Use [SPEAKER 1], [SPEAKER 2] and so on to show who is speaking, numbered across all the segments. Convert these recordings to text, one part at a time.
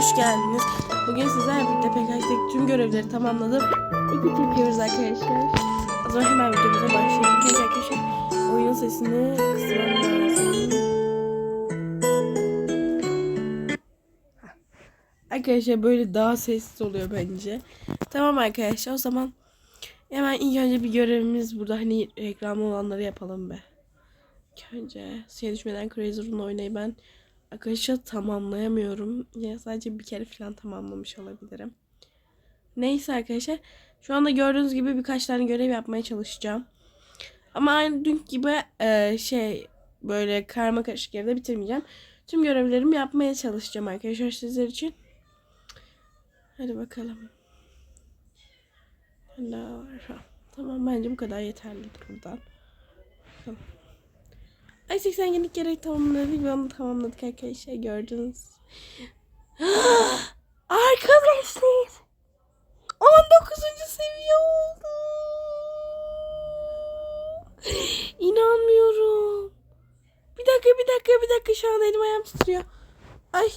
[SPEAKER 1] hoş geldiniz. Bugün sizlerle birlikte PKX'deki tüm görevleri tamamladım. İki çekiyoruz arkadaşlar. O zaman hemen videomuza başlayalım. İlk arkadaşlar oyunun sesini kısmam. Arkadaşlar böyle daha sessiz oluyor bence. Tamam arkadaşlar o zaman hemen ilk önce bir görevimiz burada hani reklamlı olanları yapalım be. İlk önce suya düşmeden Crazy Run oynayı ben arkadaşlar tamamlayamıyorum. Ya sadece bir kere falan tamamlamış olabilirim. Neyse arkadaşlar. Şu anda gördüğünüz gibi birkaç tane görev yapmaya çalışacağım. Ama aynı dün gibi e, şey böyle karma karışık yerde bitirmeyeceğim. Tüm görevlerimi yapmaya çalışacağım arkadaşlar sizler için. Hadi bakalım. Tamam bence bu kadar yeterlidir buradan. Tamam. Ay 80 günlük gerek tamamladık ve onu tamamladık arkadaşlar gördünüz. Arkadaşlar 19. seviye oldu. İnanmıyorum. Bir dakika bir dakika bir dakika şu an elim ayağım titriyor. Ay.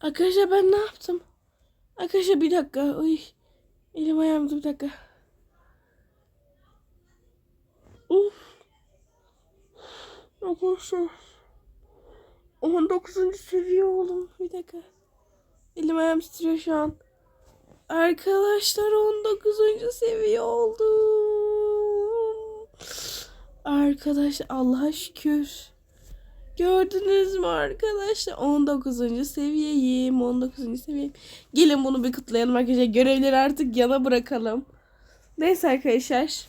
[SPEAKER 1] Arkadaşlar ben ne yaptım? Arkadaşlar bir dakika. Ay. Elim ayağım bir dakika. Uf. Arkadaşlar. 19. seviye oldum. Bir dakika. Elim ayağım titriyor şu an. Arkadaşlar 19. seviye oldum. Arkadaşlar Allah'a şükür. Gördünüz mü arkadaşlar? 19. seviyeyim. 19. seviyeyim. Gelin bunu bir kutlayalım arkadaşlar. Görevleri artık yana bırakalım. Neyse arkadaşlar.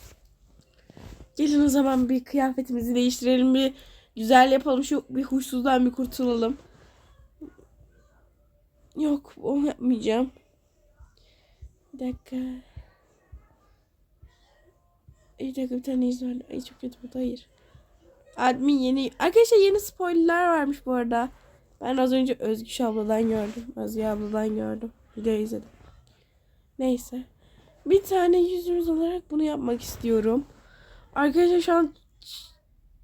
[SPEAKER 1] Gelin o zaman bir kıyafetimizi değiştirelim. Bir güzel yapalım. Şu bir huysuzdan bir kurtulalım. Yok onu yapmayacağım. Bir dakika. Bir dakika bir tane iz var. Ay çok kötü bu da hayır. Admin yeni... Arkadaşlar yeni spoilerler varmış bu arada. Ben az önce Özgü abladan gördüm. Özgü abladan gördüm. Video izledim. Neyse. Bir tane yüzümüz olarak bunu yapmak istiyorum. Arkadaşlar şu an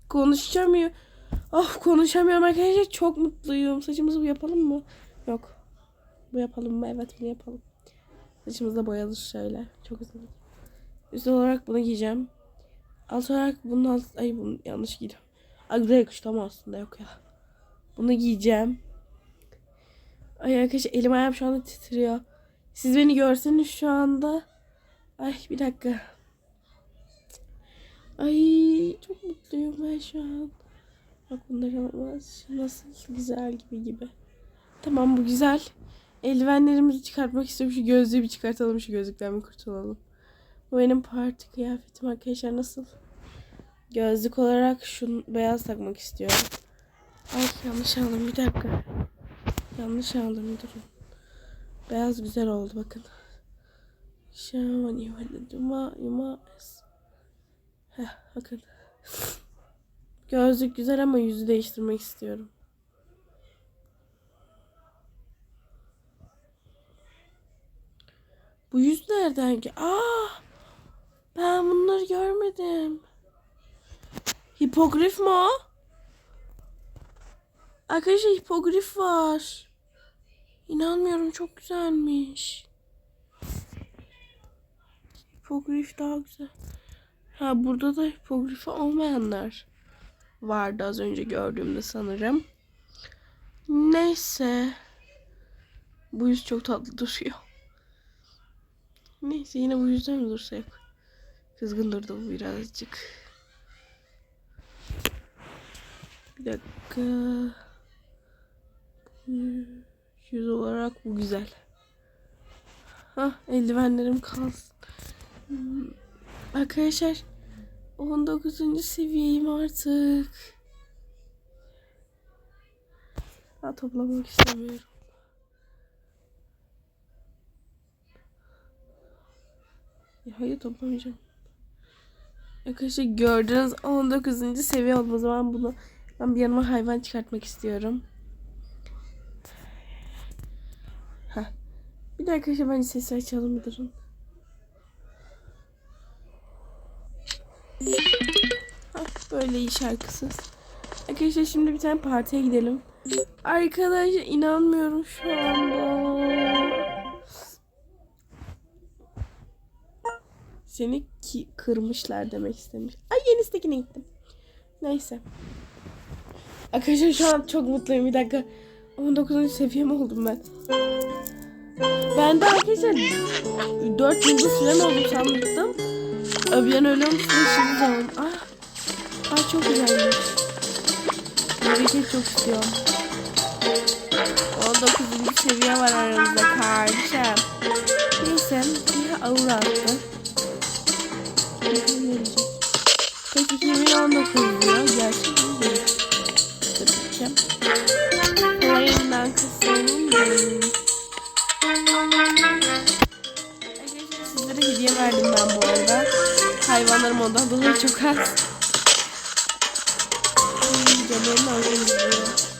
[SPEAKER 1] konuşamıyor. Of konuşamıyorum arkadaşlar. Çok mutluyum. Saçımızı bu yapalım mı? Yok. Bu yapalım mı? Evet bunu yapalım. Saçımız da boyalı şöyle. Çok güzel. Üst olarak bunu giyeceğim. Alt olarak bunun alt... Ay bunu yanlış giydim. Güzel yakıştı ama aslında yok ya. Bunu giyeceğim. Ay arkadaşlar elim ayağım şu anda titriyor. Siz beni görseniz şu anda. Ay bir dakika. Ay çok mutluyum ben şu an. Bak bunlar olmaz. Nasıl güzel gibi gibi. Tamam bu güzel. Eldivenlerimizi çıkartmak istiyorum. Şu gözlüğü bir çıkartalım. Şu gözlükten bir kurtulalım. Bu benim parti kıyafetim arkadaşlar. Nasıl? Gözlük olarak şu beyaz takmak istiyorum. Ay yanlış aldım. Bir dakika. Yanlış aldım. Durun. Beyaz güzel oldu bakın. Şaman yuma yuma Heh, bakın. Gözlük güzel ama yüzü değiştirmek istiyorum. Bu yüz nereden ki? Aa! Ben bunları görmedim. Hipogrif mi o? Arkadaşlar hipogrif var. İnanmıyorum çok güzelmiş. Hipogrif daha güzel. Ha burada da hipogrifi olmayanlar vardı az önce gördüğümde sanırım. Neyse. Bu yüz çok tatlı duruyor. Neyse yine bu yüzden mi dursak? Kızgın durdu bu birazcık. Bir dakika. Yüz olarak bu güzel. Hah eldivenlerim kalsın. Arkadaşlar 19. seviyeyim artık. Ha toplamak istemiyorum. Ya hayır toplamayacağım. Arkadaşlar gördüğünüz 19. seviye oldu. O zaman bunu ben bir yanıma hayvan çıkartmak istiyorum. Heh. Bir de arkadaşlar bence sesi açalım durun. Böyle iyi şarkısız. Arkadaşlar şimdi bir tane partiye gidelim. Arkadaşlar inanmıyorum şu anda. Seni ki kırmışlar demek istemiş. Ay yenistekine gittim. Neyse. Arkadaşlar şu an çok mutluyum. Bir dakika. 19. seviye mi oldum ben? Ben de arkadaşlar 4 yıldız falan oldum sanmıştım. Öbyen öyle olmuş. ve Şimdi zaman. Ah çok güzelmiş. Böyle şey çok istiyorum. 19. seviye var aramızda kardeşim. Neyse. Bir aura attı. Peki 2019 diyor. Gerçek mi? Değil. Tabii ki. Kısmının Arkadaşlar sizlere hediye verdim ben bu arada. Hayvanlarım ondan dolayı çok az. Canlarını alayım diyor.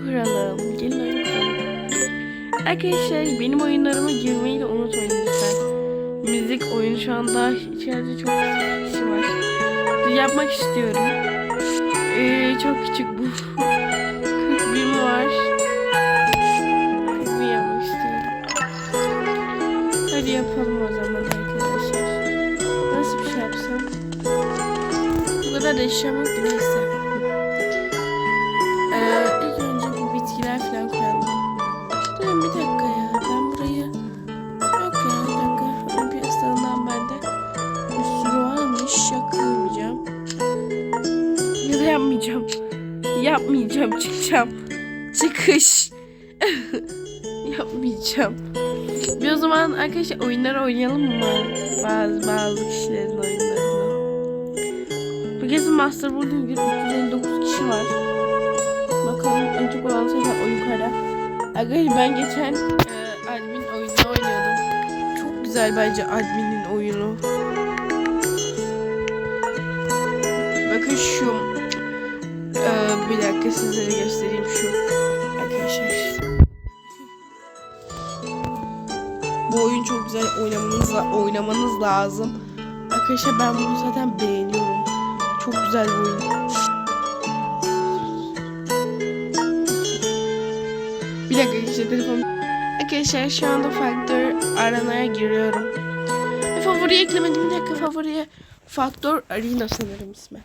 [SPEAKER 1] Kuralım. Gelin oyun kuralım. Arkadaşlar benim oyunlarıma girmeyi de unutmayın lütfen. Müzik oyunu şu anda içeride çok kişi var. Yapmak istiyorum. Ee, çok küçük bu. 40 bin var. 40 bin yapmak istiyorum. Hadi yapalım o zaman arkadaşlar. Nasıl bir şey yapsam? Bu kadar da neyse. Yapmayacağım. Yapmayacağım. Çıkacağım. Çıkış. yapmayacağım. Bir o zaman arkadaşlar oyunları oynayalım mı? Bazı bazı kişilerin oyunlarını. Bu kez Master Board'un 359 kişi var. Bakalım en çok olan sayılar o yukarıda. Arkadaşlar ben geçen e, admin oyununu oynuyordum. Çok güzel bence adminin oyunu. Bakın şu bir dakika sizlere göstereyim şu arkadaşlar. Bu oyun çok güzel oynamanız, oynamanız lazım. Arkadaşlar ben bunu zaten beğeniyorum. Çok güzel bir oyun. Bir dakika işte telefon. Arkadaşlar şu anda Faktör aranaya giriyorum. Favoriye eklemedim. Bir dakika favoriye. Faktör Arena sanırım ismi.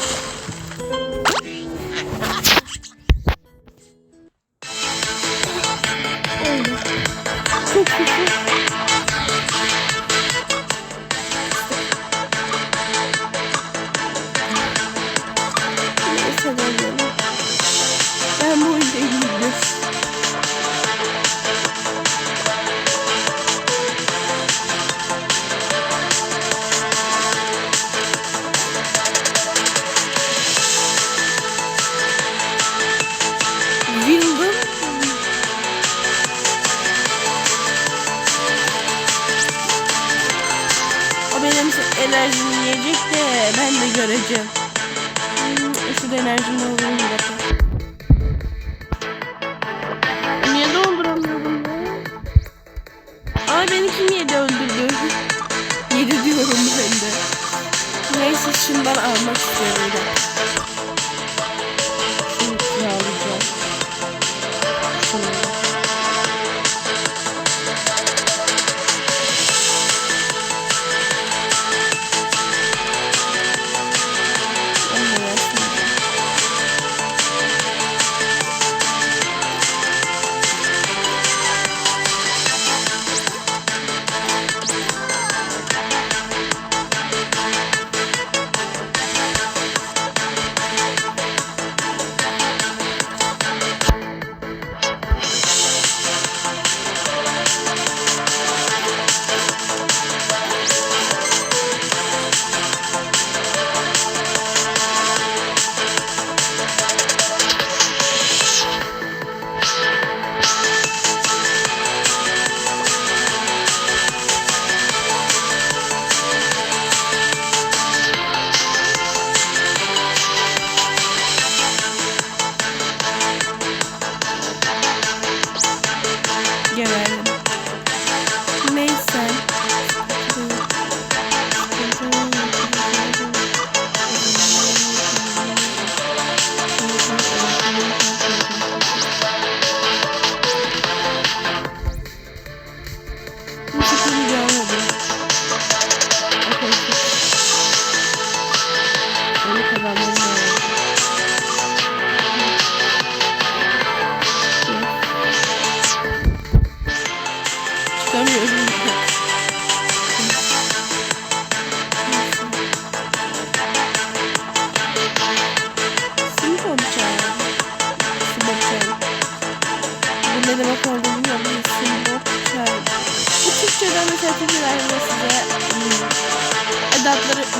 [SPEAKER 1] Şundan almak istiyorum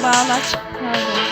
[SPEAKER 1] bağlaç. Pardon.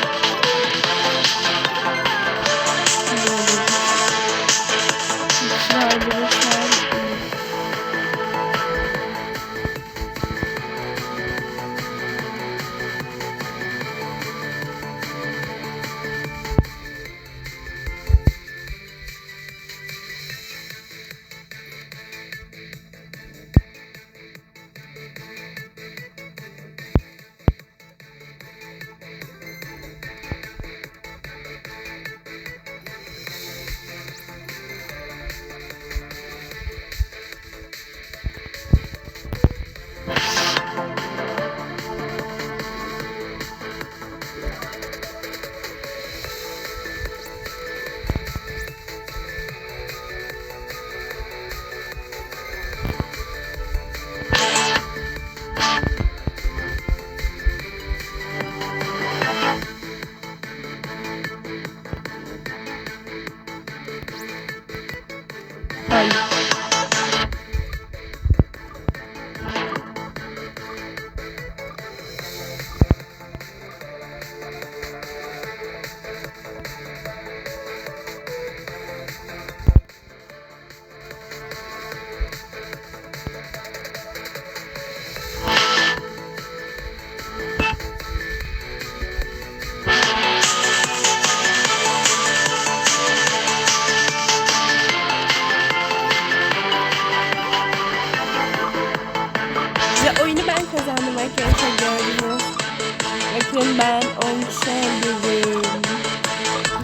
[SPEAKER 1] olmuş olurum.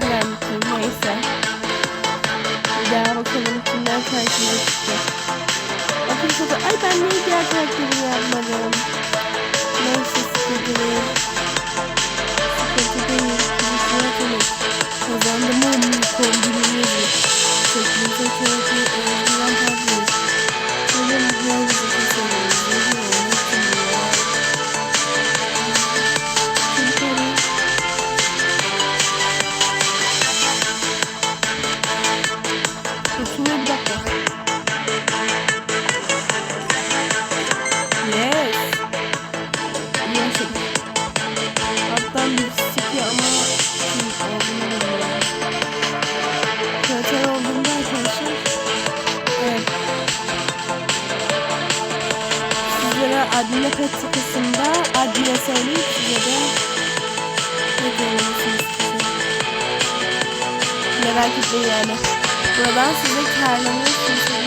[SPEAKER 1] Ben bakalım neyse. Daha bakalım kimler karşıma çıkacak. Bakın ay ben niye diğer karakteri yapmadım. 还能不能提现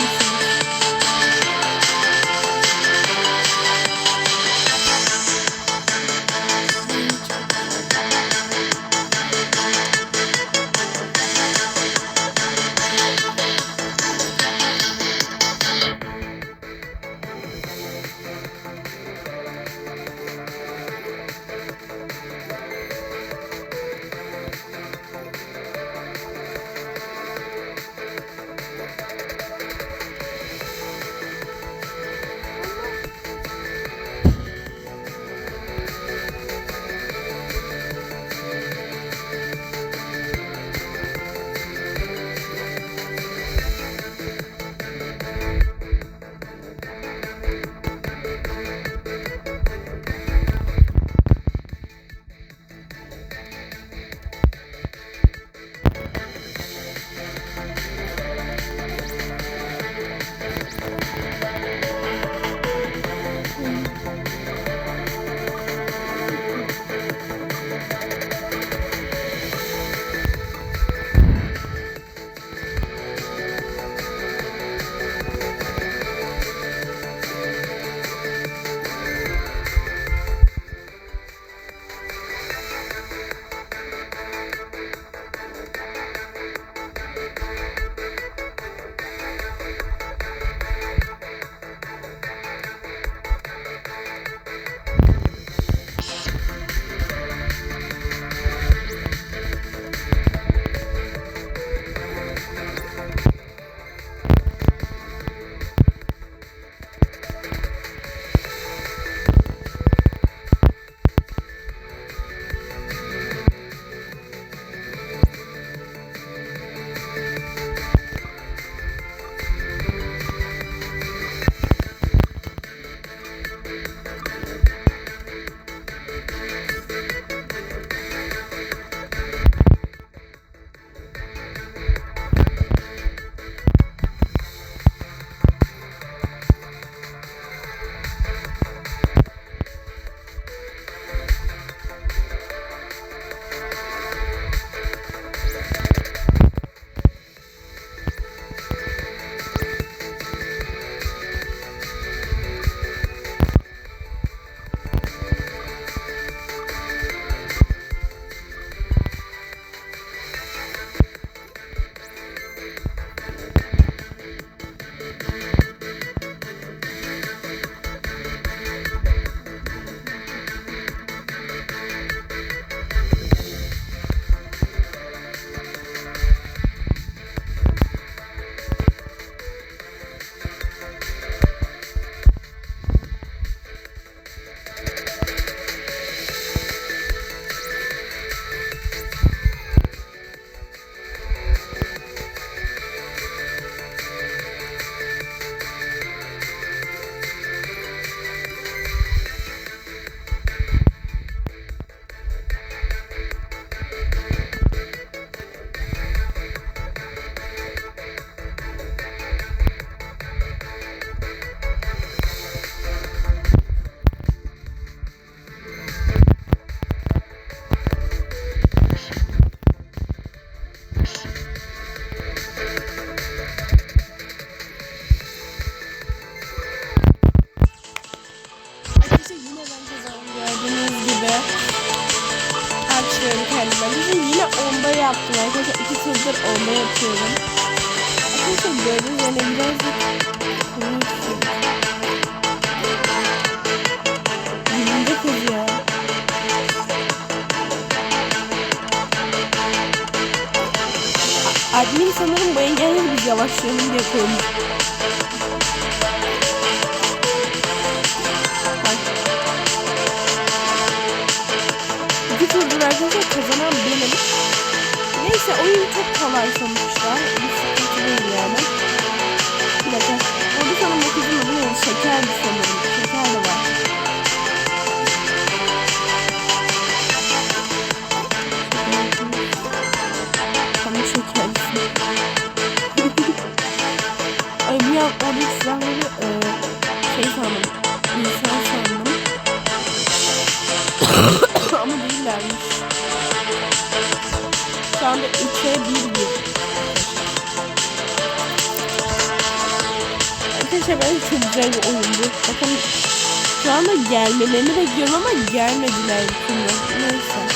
[SPEAKER 1] Admin sanırım bu engelleri biz yavaşlayalım diye koymuş. İki turdur arkadaşlar kazanan benim. Neyse oyun çok kolay sonuçta. Bir sıkıntı değil yani. Şekerdi sanırım. Şeker de var. Pamuk şekerlisi. Ay bir an oradaki silahları e, şey sandım. İnsan sandım. Ama değillermiş. Şu anda 3'e 1 1. Arkadaşlar bence çok güzel bir oyundu. Bakın şu anda gelmelerini bekliyorum ama gelmediler. Neyse.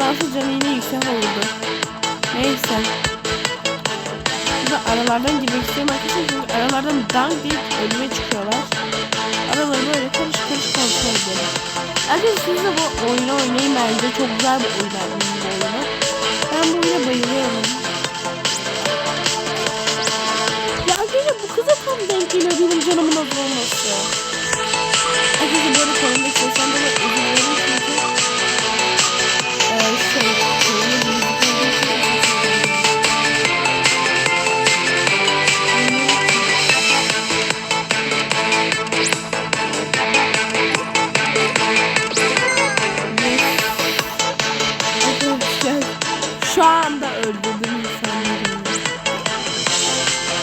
[SPEAKER 1] Alsa canı yine yüksek olurdu. Neyse. Burada aralardan girmek arkadaşlar çünkü aralardan dank diye önüme çıkıyorlar. Araları böyle karış karış kontrol edelim. Arkadaşlar siz de bu oyunu oynayın bence. Çok güzel bir oyun bu oyunu. Ben bu oyuna bayılıyorum. Ya arkadaşlar bu kıza tam denk geliyor benim canımın az olması. Arkadaşlar böyle konuda istiyorsan böyle özür dilerim çünkü şu anda öldürdüm insanları.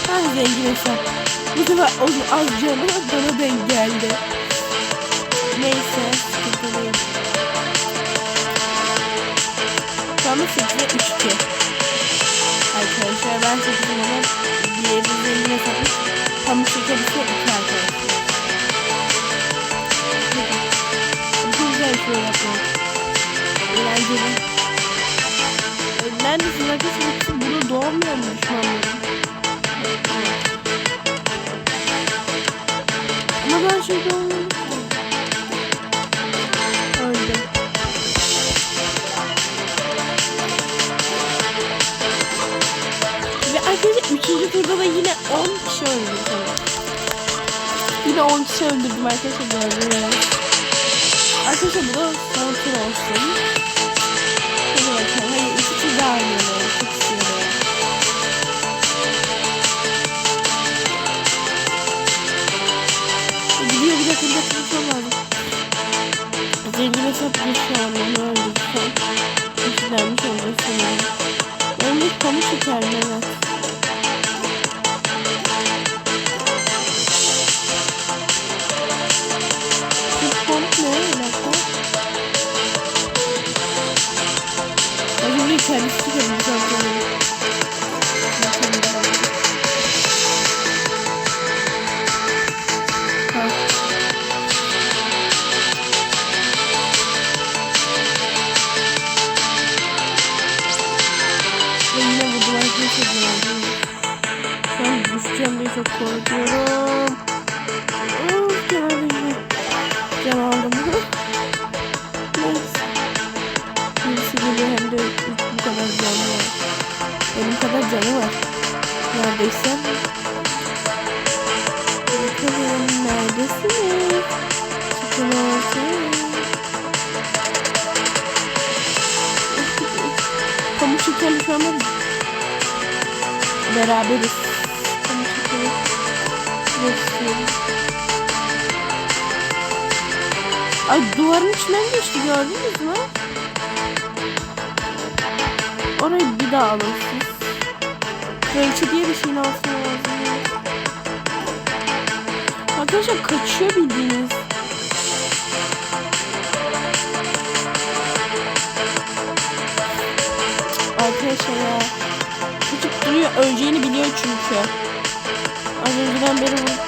[SPEAKER 1] Ben zengin hesap. Bu sefer onun az canı bana denk geldi. Neyse sıkıntı değil. Şu anda 8'e 3 2. Arkadaşlar ben 8'im ama diğeri zengin hesapmış. Pamuk şeker ise 2 arkadaşlar. Çok güzel bir şey yapmak. Eğlenceli. E, Neredesin arkadaşlar? Burada doğmuyor mu düşmanlarım? Ama ben şey doğmuyorum. Arkadaşlar 3. turda da yine 10 kişi öldürdüm. Yine 10 kişi öldürdüm arkadaşlar gördünüz. Arkadaşlar bu da son tur olsun. Hadi bakalım. Hayır iki tur daha oynayalım. Çok istiyorum. E, Gidiyor bir dakika bir dakika lazım. Zengin hesap bir şu an onu öldürsem. Eşitlenmiş olacak sanırım. Ölmüş pamuk şeker mi? Evet. çok korkuyorum. Of canım. Can aldım. Neyse. Birisi geliyor hem de bu kadar canı var. Benim kadar canı var. Neredeyse. Bakalım neredesiniz? Çıkın ortaya. Pamuk şekerli falan beraberiz. Ay duvarın içinden geçti gördünüz mü? Orayı bir daha alın siz. Diye bir şeyin olsun lazım. Arkadaşlar kaçıyor bildiğiniz. Arkadaşlar ya. Çocuk duruyor öleceğini biliyor çünkü. Az önceden beri vurup.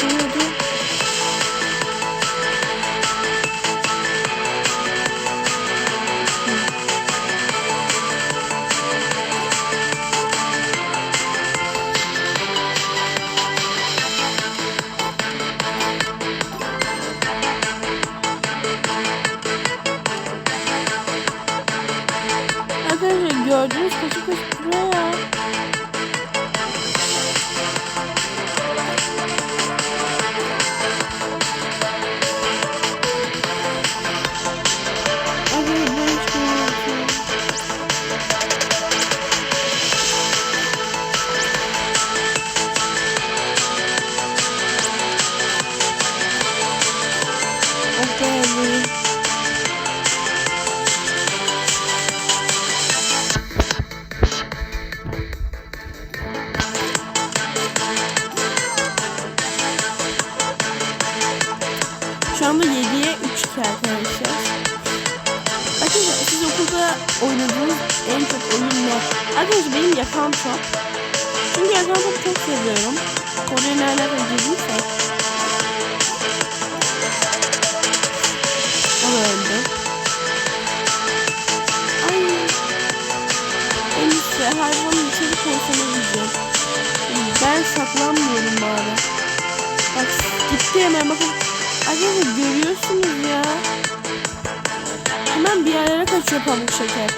[SPEAKER 1] Türkçe pamuk şeker.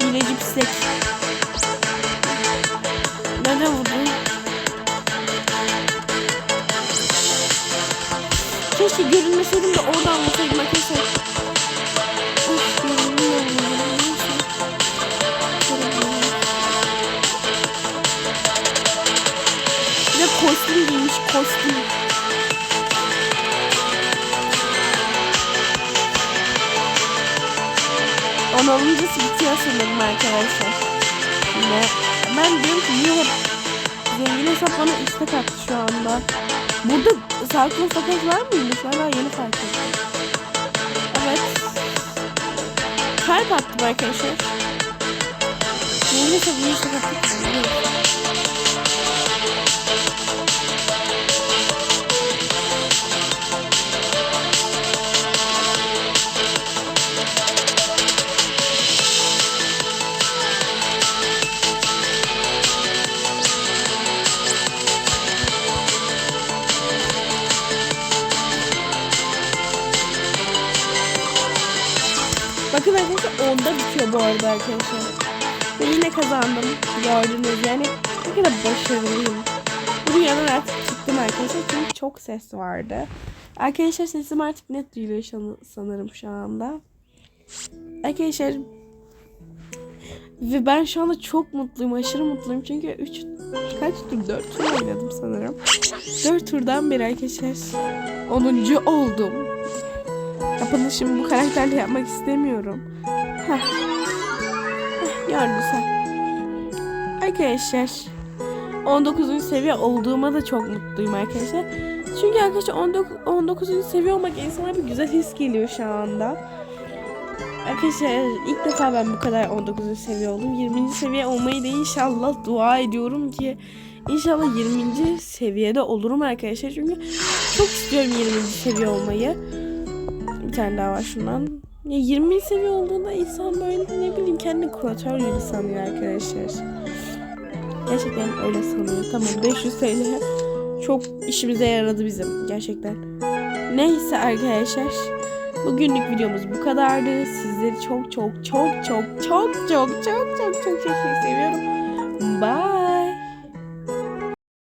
[SPEAKER 1] Hile cipsek. Nerede vurdun? Keşke görünmeseydim de oradan vursaydım arkadaşlar. Of görünmüyorum. Ve kostüm giymiş kostüm. On olunca bitiyor sanırım arkadaşlar. Yine ben diyorum ki niye hep zengin hesap bana istek attı şu anda. Burada Sarkos Sakos var mıymış? Ben daha yeni fark ettim. Evet. Kalp attım arkadaşlar. Zengin hesap niye istek attı? Gördünüz yani ne kadar başarılıyım. Bu dünyadan artık çıktım arkadaşlar çünkü çok ses vardı. Arkadaşlar sesim artık net duyuluyor sanırım şu anda. Arkadaşlar ve ben şu anda çok mutluyum, aşırı mutluyum çünkü 3 kaç tur 4 tur oynadım sanırım. 4 turdan beri arkadaşlar 10. oldum. Kapanışımı bu karakterle yapmak istemiyorum. Heh. Heh, Gördün sen. Arkadaşlar 19. seviye olduğuma da çok mutluyum arkadaşlar. Çünkü arkadaşlar 19. 19. seviye olmak insana bir güzel his geliyor şu anda. Arkadaşlar ilk defa ben bu kadar 19. seviye oldum. 20. seviye olmayı da inşallah dua ediyorum ki inşallah 20. seviyede olurum arkadaşlar. Çünkü çok istiyorum 20. seviye olmayı. Bir tane daha var şundan. Ya 20 seviye olduğunda insan böyle ne bileyim kendini kuratör gibi sanıyor arkadaşlar. Gerçekten öyle sanıyor. Tamam 500 TL çok işimize yaradı bizim gerçekten. Neyse arkadaşlar. Bugünlük videomuz bu kadardı. Sizleri çok çok çok çok çok çok çok çok çok çok çok seviyorum. Bye.